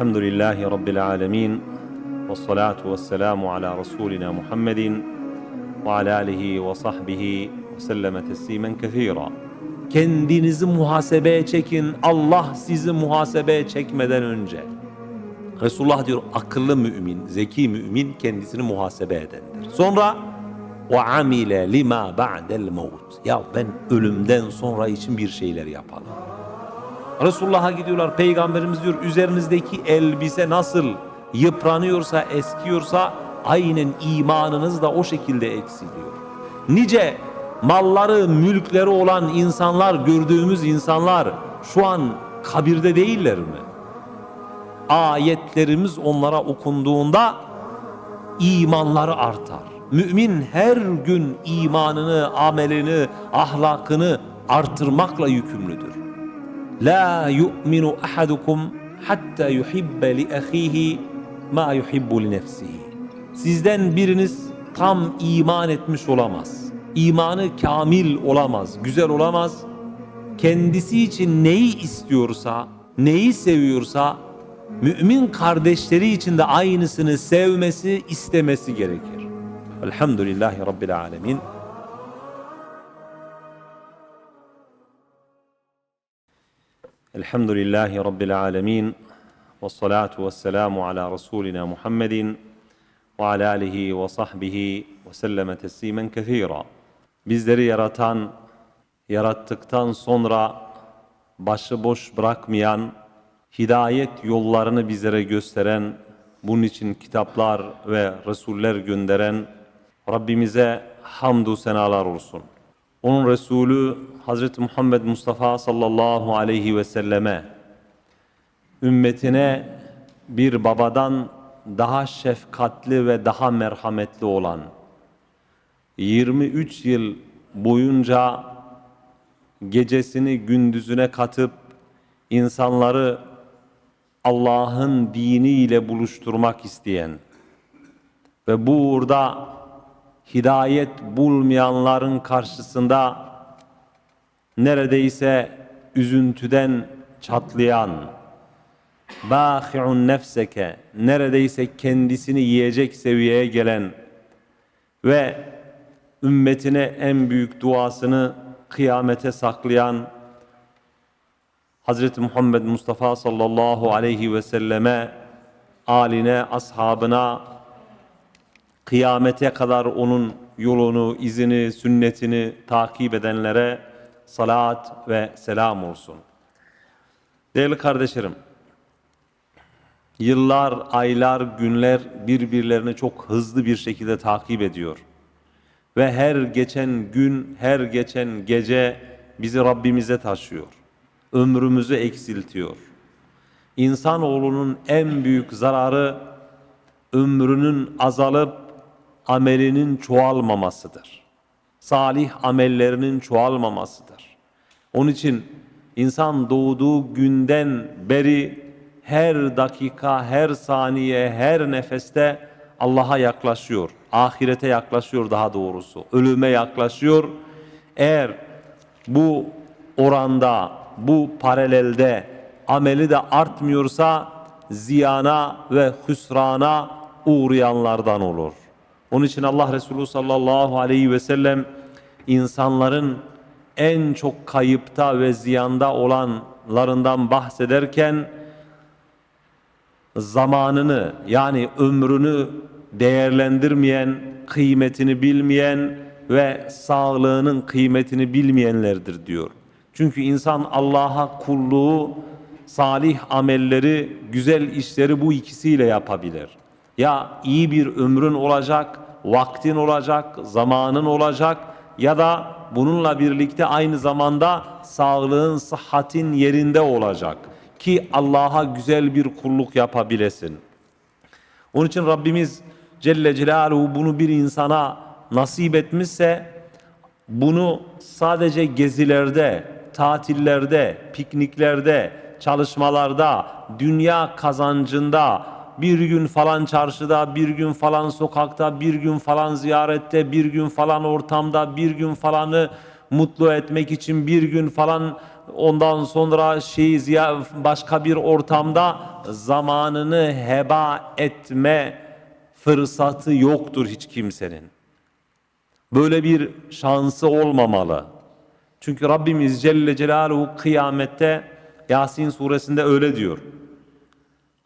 Elhamdülillahi Rabbil alemin. Ve salatu ve selamu ala Resulina Muhammedin ve ala alihi ve sahbihi ve selleme teslimen kethira. Kendinizi muhasebeye çekin. Allah sizi muhasebeye çekmeden önce. Resulullah diyor akıllı mümin, zeki mümin kendisini muhasebe edendir. Sonra ve amile lima ba'del maut. Ya ben ölümden sonra için bir şeyler yapalım. Resulullah'a gidiyorlar. Peygamberimiz diyor üzerinizdeki elbise nasıl yıpranıyorsa, eskiyorsa aynen imanınız da o şekilde eksiliyor. Nice malları, mülkleri olan insanlar, gördüğümüz insanlar şu an kabirde değiller mi? Ayetlerimiz onlara okunduğunda imanları artar. Mümin her gün imanını, amelini, ahlakını artırmakla yükümlüdür. La yu'minu ahadukum hatta yuhibbe li ahihi ma yuhibbu li nefsihi. Sizden biriniz tam iman etmiş olamaz. İmanı kamil olamaz, güzel olamaz. Kendisi için neyi istiyorsa, neyi seviyorsa mümin kardeşleri için de aynısını sevmesi, istemesi gerekir. Elhamdülillahi Rabbil Alemin. Elhamdülillahi Rabbil alemin. Ve salatu ve selamu ala Resulina Muhammedin ve ala alihi ve sahbihi ve selleme teslimen kethira. Bizleri yaratan, yarattıktan sonra başıboş bırakmayan, hidayet yollarını bizlere gösteren, bunun için kitaplar ve Resuller gönderen Rabbimize hamdü senalar olsun.'' Onun Resulü Hazreti Muhammed Mustafa sallallahu aleyhi ve selleme ümmetine bir babadan daha şefkatli ve daha merhametli olan 23 yıl boyunca gecesini gündüzüne katıp insanları Allah'ın diniyle buluşturmak isteyen ve bu uğurda hidayet bulmayanların karşısında neredeyse üzüntüden çatlayan bâhi'un nefseke neredeyse kendisini yiyecek seviyeye gelen ve ümmetine en büyük duasını kıyamete saklayan Hazreti Muhammed Mustafa sallallahu aleyhi ve selleme aline, ashabına kıyamete kadar onun yolunu, izini, sünnetini takip edenlere salat ve selam olsun. Değerli kardeşlerim, yıllar, aylar, günler birbirlerini çok hızlı bir şekilde takip ediyor. Ve her geçen gün, her geçen gece bizi Rabbimize taşıyor. Ömrümüzü eksiltiyor. İnsanoğlunun en büyük zararı ömrünün azalıp amelinin çoğalmamasıdır. Salih amellerinin çoğalmamasıdır. Onun için insan doğduğu günden beri her dakika, her saniye, her nefeste Allah'a yaklaşıyor. Ahirete yaklaşıyor daha doğrusu. Ölüme yaklaşıyor. Eğer bu oranda, bu paralelde ameli de artmıyorsa ziyana ve hüsrana uğrayanlardan olur. Onun için Allah Resulü sallallahu aleyhi ve sellem insanların en çok kayıpta ve ziyanda olanlarından bahsederken zamanını yani ömrünü değerlendirmeyen, kıymetini bilmeyen ve sağlığının kıymetini bilmeyenlerdir diyor. Çünkü insan Allah'a kulluğu, salih amelleri, güzel işleri bu ikisiyle yapabilir. Ya iyi bir ömrün olacak, vaktin olacak, zamanın olacak ya da bununla birlikte aynı zamanda sağlığın, sıhhatin yerinde olacak ki Allah'a güzel bir kulluk yapabilesin. Onun için Rabbimiz Celle Celaluhu bunu bir insana nasip etmişse bunu sadece gezilerde, tatillerde, pikniklerde, çalışmalarda, dünya kazancında, bir gün falan çarşıda, bir gün falan sokakta, bir gün falan ziyarette, bir gün falan ortamda, bir gün falanı mutlu etmek için bir gün falan ondan sonra şey ziya- başka bir ortamda zamanını heba etme fırsatı yoktur hiç kimsenin. Böyle bir şansı olmamalı. Çünkü Rabbimiz Celle Celaluhu kıyamette Yasin suresinde öyle diyor.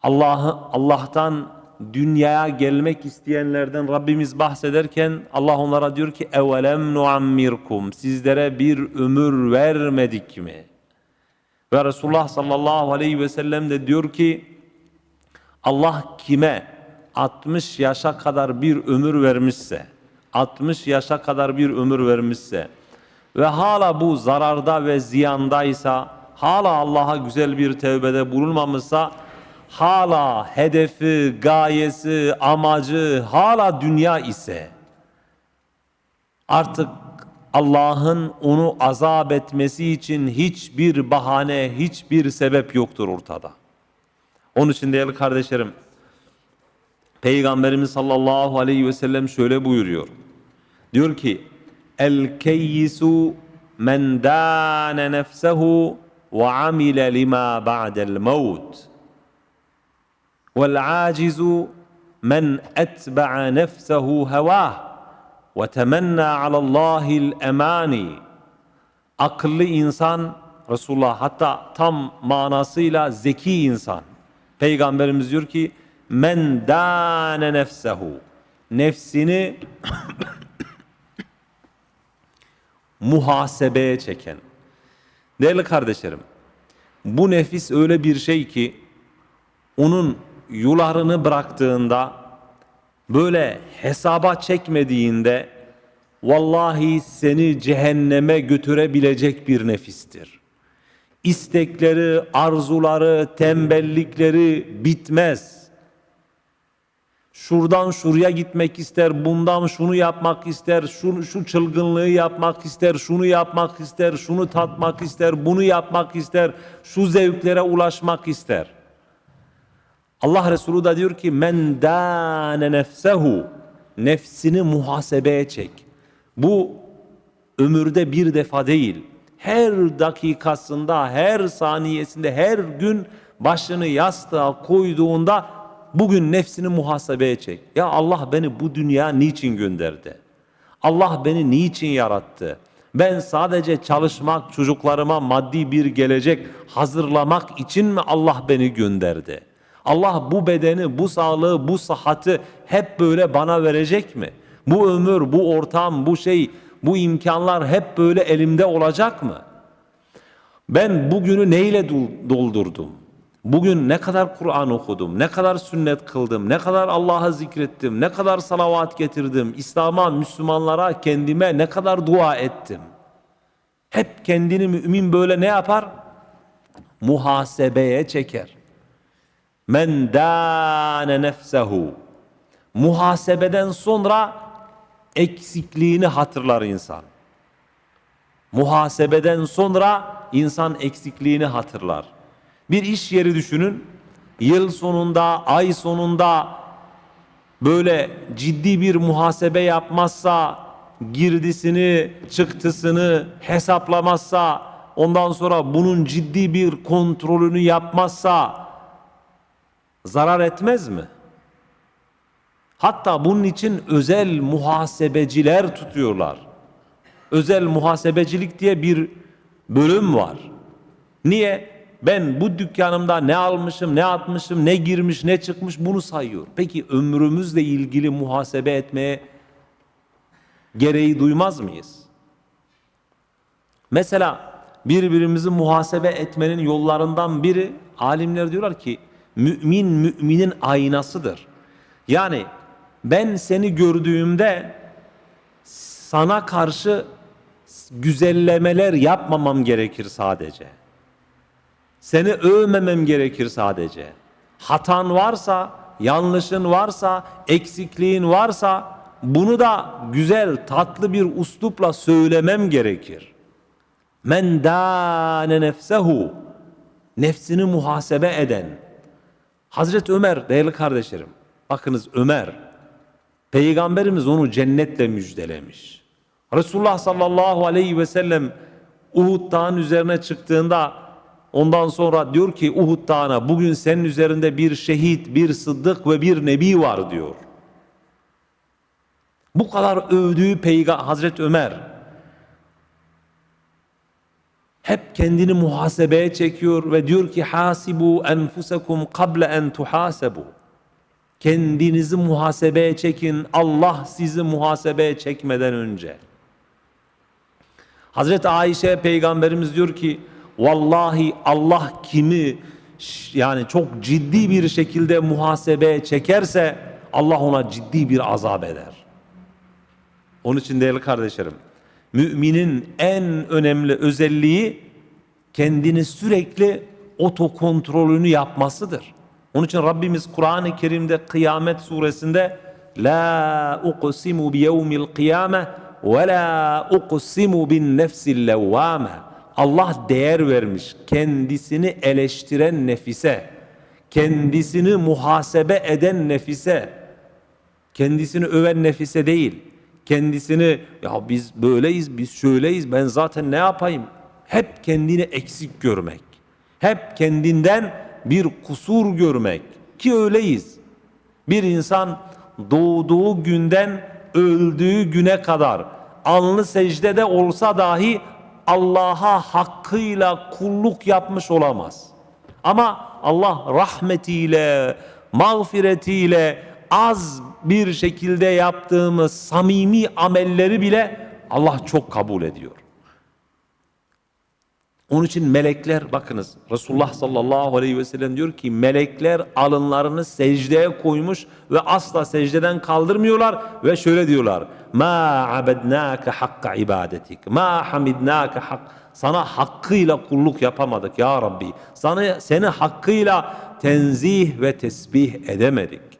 Allah'ı Allah'tan dünyaya gelmek isteyenlerden Rabbimiz bahsederken Allah onlara diyor ki evelem nuammirkum sizlere bir ömür vermedik mi? Ve Resulullah sallallahu aleyhi ve sellem de diyor ki Allah kime 60 yaşa kadar bir ömür vermişse 60 yaşa kadar bir ömür vermişse ve hala bu zararda ve ziyandaysa hala Allah'a güzel bir tevbede bulunmamışsa hala hedefi, gayesi, amacı hala dünya ise artık Allah'ın onu azap etmesi için hiçbir bahane, hiçbir sebep yoktur ortada. Onun için değerli kardeşlerim, Peygamberimiz sallallahu aleyhi ve sellem şöyle buyuruyor. Diyor ki, El keyyisu men dâne nefsehu ve amile lima ba'del mevt. Acizu men etba'a nefsehu hevâh ve temenna alallahil emani. Akıllı insan Resulullah hatta tam manasıyla zeki insan. Peygamberimiz diyor ki men dâne nefsehu nefsini muhasebeye çeken. Değerli kardeşlerim, bu nefis öyle bir şey ki onun yularını bıraktığında böyle hesaba çekmediğinde vallahi seni cehenneme götürebilecek bir nefistir. İstekleri, arzuları, tembellikleri bitmez. Şuradan şuraya gitmek ister, bundan şunu yapmak ister, şu, şu çılgınlığı yapmak ister, şunu yapmak ister, şunu tatmak ister, bunu yapmak ister, şu zevklere ulaşmak ister. Allah Resulü da diyor ki men dâne nefsehu nefsini muhasebeye çek. Bu ömürde bir defa değil. Her dakikasında, her saniyesinde, her gün başını yastığa koyduğunda bugün nefsini muhasebeye çek. Ya Allah beni bu dünya niçin gönderdi? Allah beni niçin yarattı? Ben sadece çalışmak, çocuklarıma maddi bir gelecek hazırlamak için mi Allah beni gönderdi? Allah bu bedeni, bu sağlığı, bu sıhhati hep böyle bana verecek mi? Bu ömür, bu ortam, bu şey, bu imkanlar hep böyle elimde olacak mı? Ben bugünü neyle dol- doldurdum? Bugün ne kadar Kur'an okudum, ne kadar sünnet kıldım, ne kadar Allah'a zikrettim, ne kadar salavat getirdim, İslam'a, Müslümanlara, kendime ne kadar dua ettim. Hep kendini mümin böyle ne yapar? Muhasebeye çeker. Men dâne nefsehu. Muhasebeden sonra eksikliğini hatırlar insan. Muhasebeden sonra insan eksikliğini hatırlar. Bir iş yeri düşünün. Yıl sonunda, ay sonunda böyle ciddi bir muhasebe yapmazsa, girdisini, çıktısını hesaplamazsa, ondan sonra bunun ciddi bir kontrolünü yapmazsa zarar etmez mi? Hatta bunun için özel muhasebeciler tutuyorlar. Özel muhasebecilik diye bir bölüm var. Niye? Ben bu dükkanımda ne almışım, ne atmışım, ne girmiş, ne çıkmış bunu sayıyor. Peki ömrümüzle ilgili muhasebe etmeye gereği duymaz mıyız? Mesela birbirimizi muhasebe etmenin yollarından biri alimler diyorlar ki mümin müminin aynasıdır. Yani ben seni gördüğümde sana karşı güzellemeler yapmamam gerekir sadece. Seni övmemem gerekir sadece. Hatan varsa, yanlışın varsa, eksikliğin varsa bunu da güzel, tatlı bir uslupla söylemem gerekir. Men dâne nefsehu nefsini muhasebe eden. Hazreti Ömer değerli kardeşlerim. Bakınız Ömer Peygamberimiz onu cennetle müjdelemiş. Resulullah sallallahu aleyhi ve sellem Uhud dağın üzerine çıktığında ondan sonra diyor ki Uhud dağına bugün senin üzerinde bir şehit, bir sıddık ve bir nebi var diyor. Bu kadar övdüğü peygamber Hazreti Ömer hep kendini muhasebeye çekiyor ve diyor ki hasibu enfusakum kable en tuhasebu. Kendinizi muhasebeye çekin. Allah sizi muhasebeye çekmeden önce. Hazreti Ayşe peygamberimiz diyor ki vallahi Allah kimi yani çok ciddi bir şekilde muhasebeye çekerse Allah ona ciddi bir azap eder. Onun için değerli kardeşlerim, müminin en önemli özelliği kendini sürekli otokontrolünü yapmasıdır. Onun için Rabbimiz Kur'an-ı Kerim'de Kıyamet suresinde La uqsimu bi yevmil kıyame ve la uqsimu bin nefsil levvame Allah değer vermiş kendisini eleştiren nefise, kendisini muhasebe eden nefise, kendisini öven nefise değil. Kendisini ya biz böyleyiz, biz şöyleyiz, ben zaten ne yapayım? Hep kendini eksik görmek. Hep kendinden bir kusur görmek. Ki öyleyiz. Bir insan doğduğu günden öldüğü güne kadar alnı secdede olsa dahi Allah'a hakkıyla kulluk yapmış olamaz. Ama Allah rahmetiyle, mağfiretiyle az bir şekilde yaptığımız samimi amelleri bile Allah çok kabul ediyor. Onun için melekler bakınız Resulullah sallallahu aleyhi ve sellem diyor ki melekler alınlarını secdeye koymuş ve asla secdeden kaldırmıyorlar ve şöyle diyorlar. Ma abednake hakka ibadetik. Ma hamidnake hak. Sana hakkıyla kulluk yapamadık ya Rabbi. Sana seni hakkıyla tenzih ve tesbih edemedik.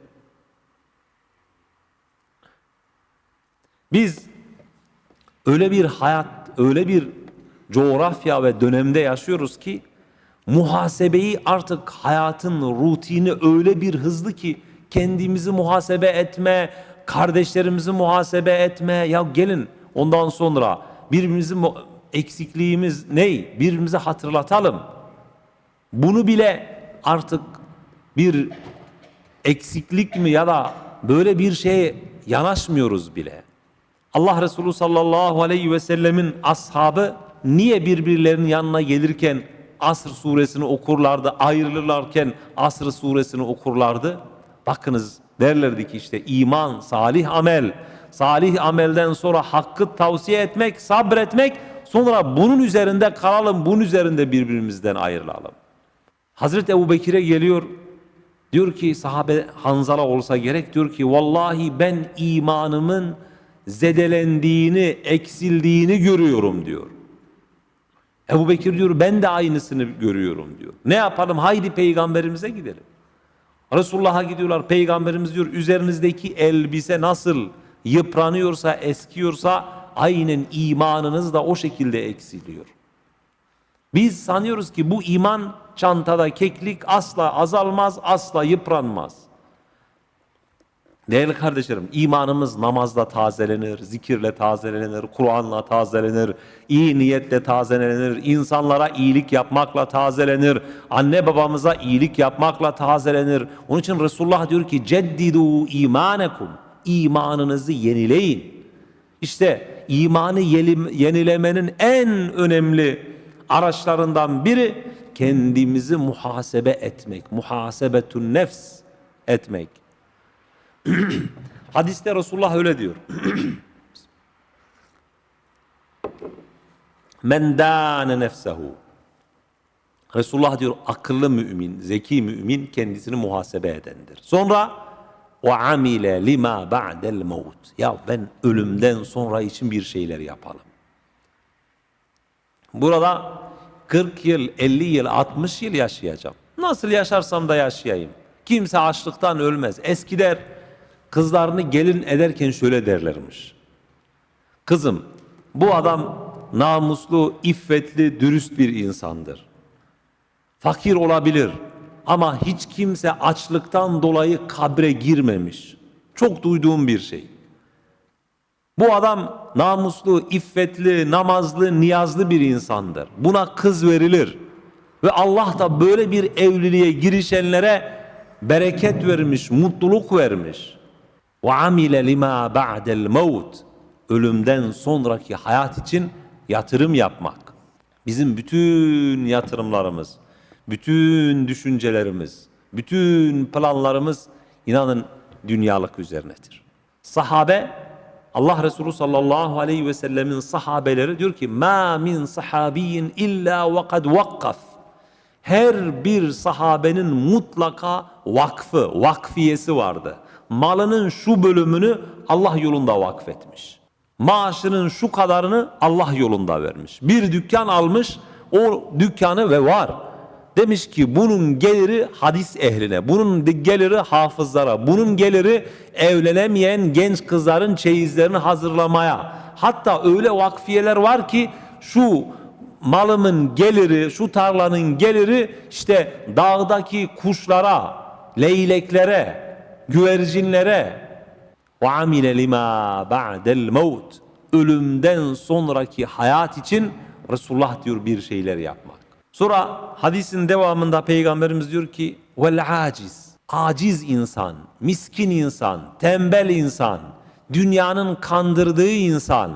Biz öyle bir hayat, öyle bir coğrafya ve dönemde yaşıyoruz ki muhasebeyi artık hayatın rutini öyle bir hızlı ki kendimizi muhasebe etme, kardeşlerimizi muhasebe etme. Ya gelin ondan sonra birbirimizi eksikliğimiz ney? Birbirimize hatırlatalım. Bunu bile artık bir eksiklik mi ya da böyle bir şeye yanaşmıyoruz bile. Allah Resulü sallallahu aleyhi ve sellemin ashabı niye birbirlerinin yanına gelirken Asr suresini okurlardı, ayrılırlarken Asr suresini okurlardı? Bakınız derlerdi ki işte iman, salih amel, salih amelden sonra hakkı tavsiye etmek, sabretmek, sonra bunun üzerinde kalalım, bunun üzerinde birbirimizden ayrılalım. Hazreti Ebu Bekir'e geliyor, diyor ki sahabe Hanzala olsa gerek, diyor ki vallahi ben imanımın zedelendiğini, eksildiğini görüyorum diyor. Ebu Bekir diyor ben de aynısını görüyorum diyor. Ne yapalım haydi peygamberimize gidelim. Resulullah'a gidiyorlar peygamberimiz diyor üzerinizdeki elbise nasıl yıpranıyorsa eskiyorsa aynen imanınız da o şekilde eksiliyor. Biz sanıyoruz ki bu iman çantada keklik asla azalmaz asla yıpranmaz. Değerli kardeşlerim, imanımız namazla tazelenir, zikirle tazelenir, Kur'an'la tazelenir, iyi niyetle tazelenir, insanlara iyilik yapmakla tazelenir, anne babamıza iyilik yapmakla tazelenir. Onun için Resulullah diyor ki ceddidu imanekum, imanınızı yenileyin. İşte imanı yenilemenin en önemli araçlarından biri kendimizi muhasebe etmek, muhasebetun nefs etmek. Hadiste Resulullah öyle diyor. Men dâne nefsehu. Resulullah diyor akıllı mümin, zeki mümin kendisini muhasebe edendir. Sonra o amile lima ba'del maut. Ya ben ölümden sonra için bir şeyler yapalım. Burada 40 yıl, 50 yıl, 60 yıl yaşayacağım. Nasıl yaşarsam da yaşayayım. Kimse açlıktan ölmez. Eskiler kızlarını gelin ederken şöyle derlermiş. Kızım bu adam namuslu, iffetli, dürüst bir insandır. Fakir olabilir ama hiç kimse açlıktan dolayı kabre girmemiş. Çok duyduğum bir şey. Bu adam namuslu, iffetli, namazlı, niyazlı bir insandır. Buna kız verilir. Ve Allah da böyle bir evliliğe girişenlere bereket vermiş, mutluluk vermiş. Ve amile lima ba'del maut. Ölümden sonraki hayat için yatırım yapmak. Bizim bütün yatırımlarımız, bütün düşüncelerimiz, bütün planlarımız inanın dünyalık üzerinedir. Sahabe Allah Resulü sallallahu aleyhi ve sellemin sahabeleri diyor ki ma min sahabiyin illa ve kad vakkaf her bir sahabenin mutlaka vakfı, vakfiyesi vardı. Malının şu bölümünü Allah yolunda vakfetmiş. Maaşının şu kadarını Allah yolunda vermiş. Bir dükkan almış, o dükkanı ve var. Demiş ki bunun geliri hadis ehline, bunun geliri hafızlara, bunun geliri evlenemeyen genç kızların çeyizlerini hazırlamaya. Hatta öyle vakfiyeler var ki şu malımın geliri, şu tarlanın geliri işte dağdaki kuşlara, leyleklere, güvercinlere ve amile lima ba'del maut ölümden sonraki hayat için Resulullah diyor bir şeyler yapmak. Sonra hadisin devamında peygamberimiz diyor ki vel aciz aciz insan, miskin insan, tembel insan, dünyanın kandırdığı insan,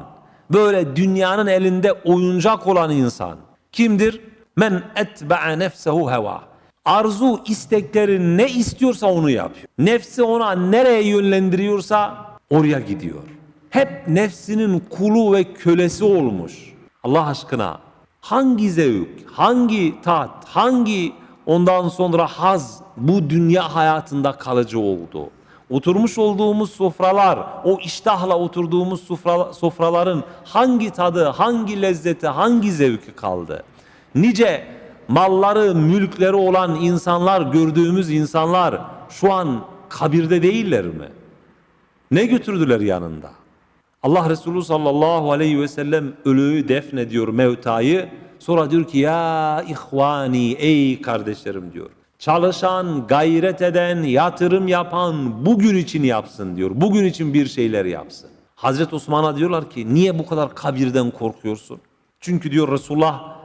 böyle dünyanın elinde oyuncak olan insan kimdir? Men etba'a nefsehu heva. Arzu istekleri ne istiyorsa onu yapıyor. Nefsi ona nereye yönlendiriyorsa oraya gidiyor. Hep nefsinin kulu ve kölesi olmuş. Allah aşkına hangi zevk, hangi tat, hangi ondan sonra haz bu dünya hayatında kalıcı oldu? Oturmuş olduğumuz sofralar, o iştahla oturduğumuz sofra, sofraların hangi tadı, hangi lezzeti, hangi zevki kaldı? Nice malları, mülkleri olan insanlar, gördüğümüz insanlar şu an kabirde değiller mi? Ne götürdüler yanında? Allah Resulü sallallahu aleyhi ve sellem ölüyü defnediyor mevtayı. Sonra diyor ki ya ihvani ey kardeşlerim diyor. Çalışan, gayret eden, yatırım yapan bugün için yapsın diyor. Bugün için bir şeyler yapsın. Hazreti Osman'a diyorlar ki niye bu kadar kabirden korkuyorsun? Çünkü diyor Resulullah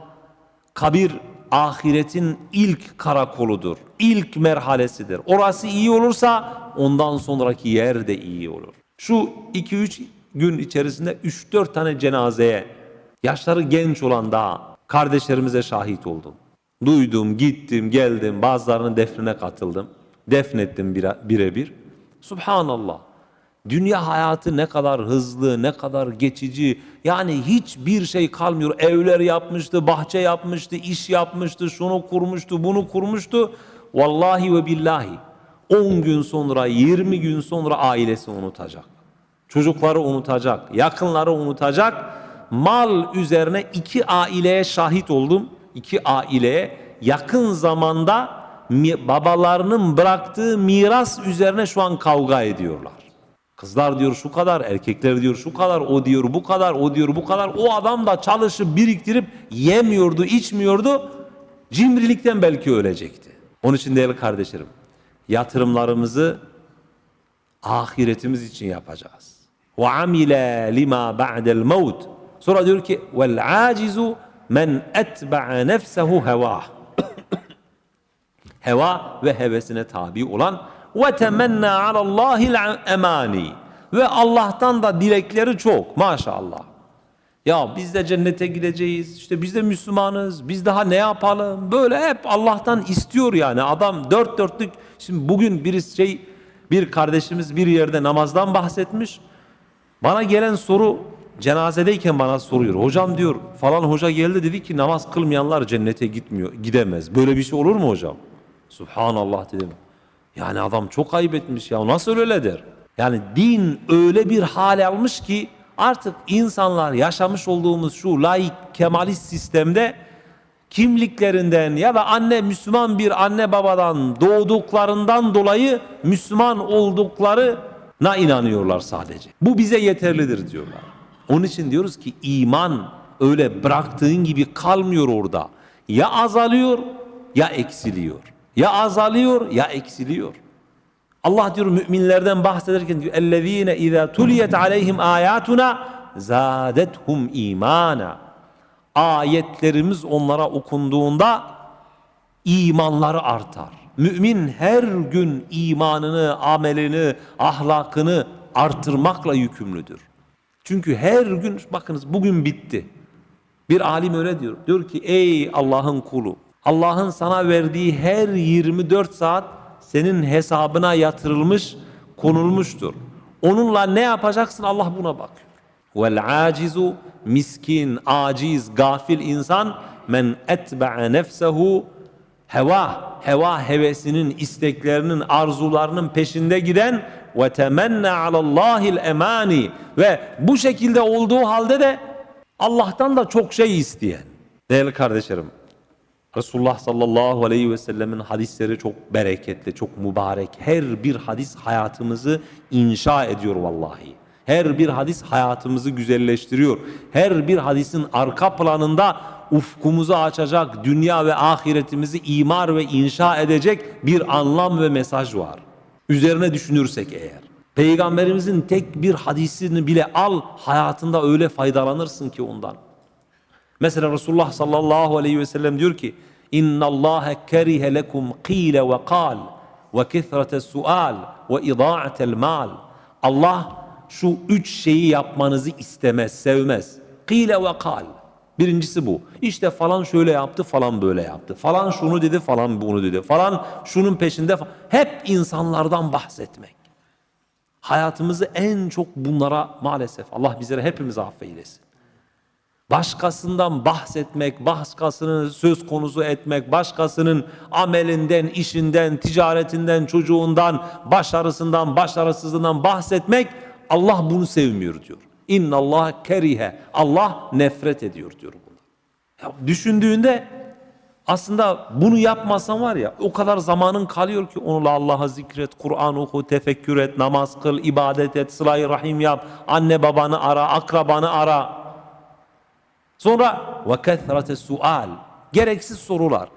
kabir ahiretin ilk karakoludur. ilk merhalesidir. Orası iyi olursa ondan sonraki yer de iyi olur. Şu 2-3 gün içerisinde 3-4 tane cenazeye yaşları genç olan daha kardeşlerimize şahit oldum. Duydum, gittim, geldim, bazılarının defnine katıldım. Defnettim bire- birebir. Subhanallah. Dünya hayatı ne kadar hızlı, ne kadar geçici. Yani hiçbir şey kalmıyor. Evler yapmıştı, bahçe yapmıştı, iş yapmıştı, şunu kurmuştu, bunu kurmuştu. Vallahi ve billahi 10 gün sonra, 20 gün sonra ailesi unutacak. Çocukları unutacak, yakınları unutacak. Mal üzerine iki aileye şahit oldum. İki aileye yakın zamanda babalarının bıraktığı miras üzerine şu an kavga ediyorlar. Kızlar diyor şu kadar, erkekler diyor şu kadar, o diyor bu kadar, o diyor bu kadar. O adam da çalışıp biriktirip yemiyordu, içmiyordu. Cimrilikten belki ölecekti. Onun için değerli kardeşlerim, yatırımlarımızı ahiretimiz için yapacağız. Ve amile lima ba'del. Sonra diyor ki vel acizu men etba'a nefsehu hevah. Heva ve hevesine tabi olan ve temenna alallahil emani. Ve Allah'tan da dilekleri çok maşallah. Ya biz de cennete gideceğiz. işte biz de Müslümanız. Biz daha ne yapalım? Böyle hep Allah'tan istiyor yani. Adam dört dörtlük. Şimdi bugün bir şey bir kardeşimiz bir yerde namazdan bahsetmiş. Bana gelen soru cenazedeyken bana soruyor. Hocam diyor falan hoca geldi dedi ki namaz kılmayanlar cennete gitmiyor, gidemez. Böyle bir şey olur mu hocam? Subhanallah dedim. Yani adam çok ayıp etmiş ya. Nasıl öyle der? Yani din öyle bir hale almış ki artık insanlar yaşamış olduğumuz şu laik kemalist sistemde kimliklerinden ya da anne Müslüman bir anne babadan doğduklarından dolayı Müslüman olduklarına inanıyorlar sadece. Bu bize yeterlidir diyorlar. Onun için diyoruz ki iman öyle bıraktığın gibi kalmıyor orada. Ya azalıyor ya eksiliyor. Ya azalıyor ya eksiliyor. Allah diyor müminlerden bahsederken diyor ellezine iza tuliyet aleyhim ayatuna zadethum imana. Ayetlerimiz onlara okunduğunda imanları artar. Mümin her gün imanını, amelini, ahlakını artırmakla yükümlüdür. Çünkü her gün bakınız bugün bitti. Bir alim öyle diyor. Diyor ki ey Allah'ın kulu. Allah'ın sana verdiği her 24 saat senin hesabına yatırılmış, konulmuştur. Onunla ne yapacaksın Allah buna bakıyor. Vel acizu miskin, aciz, gafil insan men etbe'a nefsehu heva, heva hevesinin, isteklerinin, arzularının peşinde giden ve temenne alallahil emani ve bu şekilde olduğu halde de Allah'tan da çok şey isteyen. Değerli kardeşlerim, Resulullah sallallahu aleyhi ve sellemin hadisleri çok bereketli, çok mübarek. Her bir hadis hayatımızı inşa ediyor vallahi. Her bir hadis hayatımızı güzelleştiriyor. Her bir hadisin arka planında ufkumuzu açacak, dünya ve ahiretimizi imar ve inşa edecek bir anlam ve mesaj var. Üzerine düşünürsek eğer. Peygamberimizin tek bir hadisini bile al, hayatında öyle faydalanırsın ki ondan. Mesela Resulullah sallallahu aleyhi ve sellem diyor ki lekum qile ve kal ve kethrete sual ve ida'atel mal. Allah şu üç şeyi yapmanızı istemez, sevmez. Qile ve kal. Birincisi bu. İşte falan şöyle yaptı, falan böyle yaptı. Falan şunu dedi, falan bunu dedi. Falan şunun peşinde. Hep insanlardan bahsetmek. Hayatımızı en çok bunlara maalesef Allah bizlere hepimizi affeylesin. Başkasından bahsetmek, başkasını söz konusu etmek, başkasının amelinden, işinden, ticaretinden, çocuğundan, başarısından, başarısızlığından bahsetmek Allah bunu sevmiyor diyor. İnna Allah kerihe. Allah nefret ediyor diyor bunu. Ya düşündüğünde aslında bunu yapmasan var ya o kadar zamanın kalıyor ki onunla Allah'a zikret, Kur'an oku, tefekkür et, namaz kıl, ibadet et, sıla rahim yap, anne babanı ara, akrabanı ara. Sonra ve kethrate sual. Gereksiz sorular.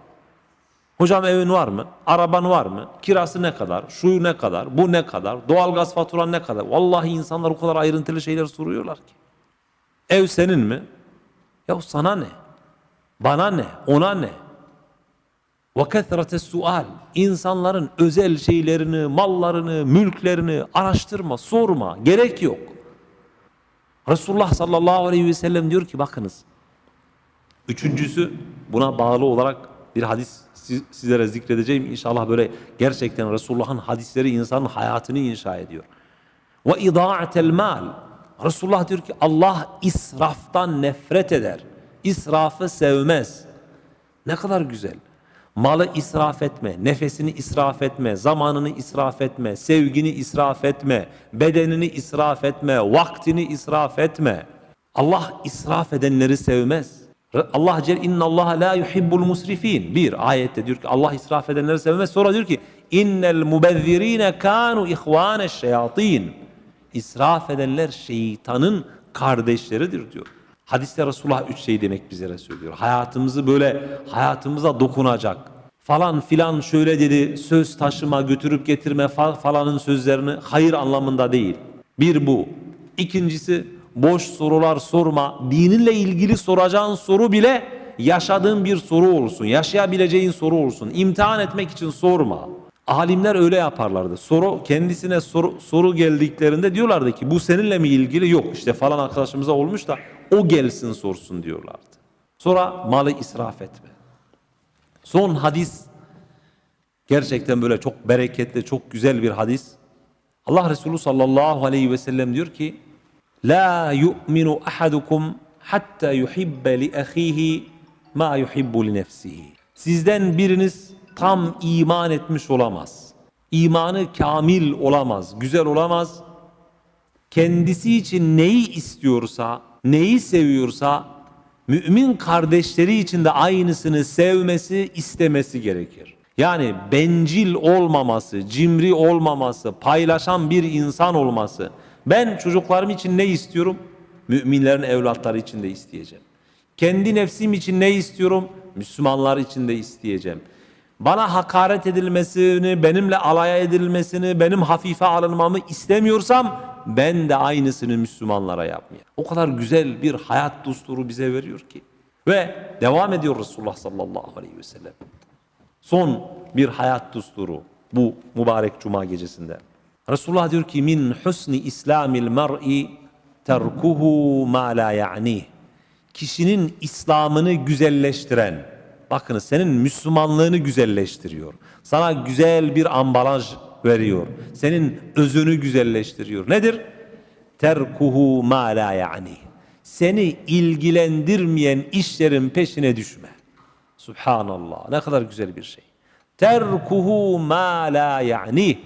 Hocam evin var mı? Araban var mı? Kirası ne kadar? Şu ne kadar? Bu ne kadar? Doğalgaz faturan ne kadar? Vallahi insanlar o kadar ayrıntılı şeyler soruyorlar ki. Ev senin mi? Ya sana ne? Bana ne? Ona ne? Kethrate sual. İnsanların özel şeylerini, mallarını, mülklerini araştırma, sorma. Gerek yok. Resulullah sallallahu aleyhi ve sellem diyor ki bakınız. Üçüncüsü buna bağlı olarak bir hadis siz- sizlere zikredeceğim. İnşallah böyle gerçekten Resulullah'ın hadisleri insanın hayatını inşa ediyor. Ve ida'atel mal. Resulullah diyor ki Allah israftan nefret eder. İsrafı sevmez. Ne kadar güzel. Malı israf etme, nefesini israf etme, zamanını israf etme, sevgini israf etme, bedenini israf etme, vaktini israf etme. Allah israf edenleri sevmez. Allah Celle inna Allah la yuhibbul musrifin. Bir ayette diyor ki Allah israf edenleri sevmez. Sonra diyor ki innel mubezzirine kanu ihvaneş şeyatin. İsraf edenler şeytanın kardeşleridir diyor. Hadiste Resulullah üç şey demek bizlere söylüyor. Hayatımızı böyle hayatımıza dokunacak. Falan filan şöyle dedi söz taşıma götürüp getirme fa- falanın sözlerini hayır anlamında değil. Bir bu. İkincisi boş sorular sorma. Dininle ilgili soracağın soru bile yaşadığın bir soru olsun. Yaşayabileceğin soru olsun. İmtihan etmek için sorma. Alimler öyle yaparlardı. Soru kendisine soru, soru geldiklerinde diyorlardı ki bu seninle mi ilgili? Yok işte falan arkadaşımıza olmuş da o gelsin sorsun diyorlardı. Sonra malı israf etme. Son hadis gerçekten böyle çok bereketli, çok güzel bir hadis. Allah Resulü sallallahu aleyhi ve sellem diyor ki La yu'minu ahadukum hatta yuhibbe li ahihi ma yuhibbu li nefsihi. Sizden biriniz tam iman etmiş olamaz. İmanı kamil olamaz, güzel olamaz. Kendisi için neyi istiyorsa, neyi seviyorsa mümin kardeşleri için de aynısını sevmesi, istemesi gerekir. Yani bencil olmaması, cimri olmaması, paylaşan bir insan olması. Ben çocuklarım için ne istiyorum? Müminlerin evlatları için de isteyeceğim. Kendi nefsim için ne istiyorum? Müslümanlar için de isteyeceğim. Bana hakaret edilmesini, benimle alaya edilmesini, benim hafife alınmamı istemiyorsam ben de aynısını Müslümanlara yapmayayım. O kadar güzel bir hayat dusturu bize veriyor ki. Ve devam ediyor Resulullah sallallahu aleyhi ve sellem. Son bir hayat dusturu bu mübarek cuma gecesinde. Resulullah diyor ki min husni islamil mar'i terkuhu ma la ya'nih. Kişinin İslam'ını güzelleştiren, bakınız senin Müslümanlığını güzelleştiriyor. Sana güzel bir ambalaj veriyor. Senin özünü güzelleştiriyor. Nedir? Terkuhu ma la ya'nih. Seni ilgilendirmeyen işlerin peşine düşme. Subhanallah. Ne kadar güzel bir şey. Terkuhu ma la yani.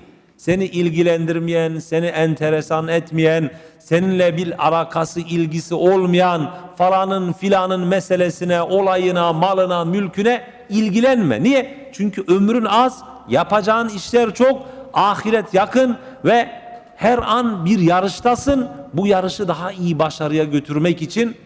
Seni ilgilendirmeyen, seni enteresan etmeyen, seninle bir alakası, ilgisi olmayan falanın filanın meselesine, olayına, malına, mülküne ilgilenme. Niye? Çünkü ömrün az, yapacağın işler çok, ahiret yakın ve her an bir yarıştasın. Bu yarışı daha iyi başarıya götürmek için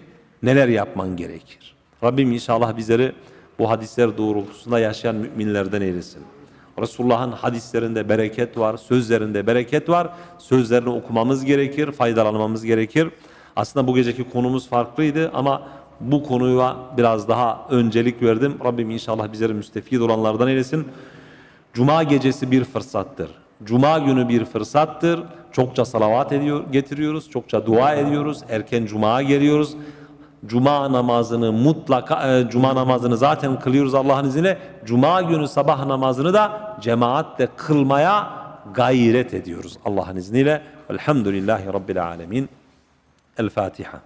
neler yapman gerekir? Rabbim inşallah bizleri bu hadisler doğrultusunda yaşayan müminlerden eylesin. Resulullah'ın hadislerinde bereket var, sözlerinde bereket var. Sözlerini okumamız gerekir, faydalanmamız gerekir. Aslında bu geceki konumuz farklıydı ama bu konuya biraz daha öncelik verdim. Rabbim inşallah bizleri müstefid olanlardan eylesin. Cuma gecesi bir fırsattır. Cuma günü bir fırsattır. Çokça salavat ediyor, getiriyoruz, çokça dua ediyoruz. Erken cumaya geliyoruz. Cuma namazını mutlaka e, cuma namazını zaten kılıyoruz Allah'ın izniyle. Cuma günü sabah namazını da cemaatle kılmaya gayret ediyoruz Allah'ın izniyle. Elhamdülillahi Rabbil alemin. El Fatiha.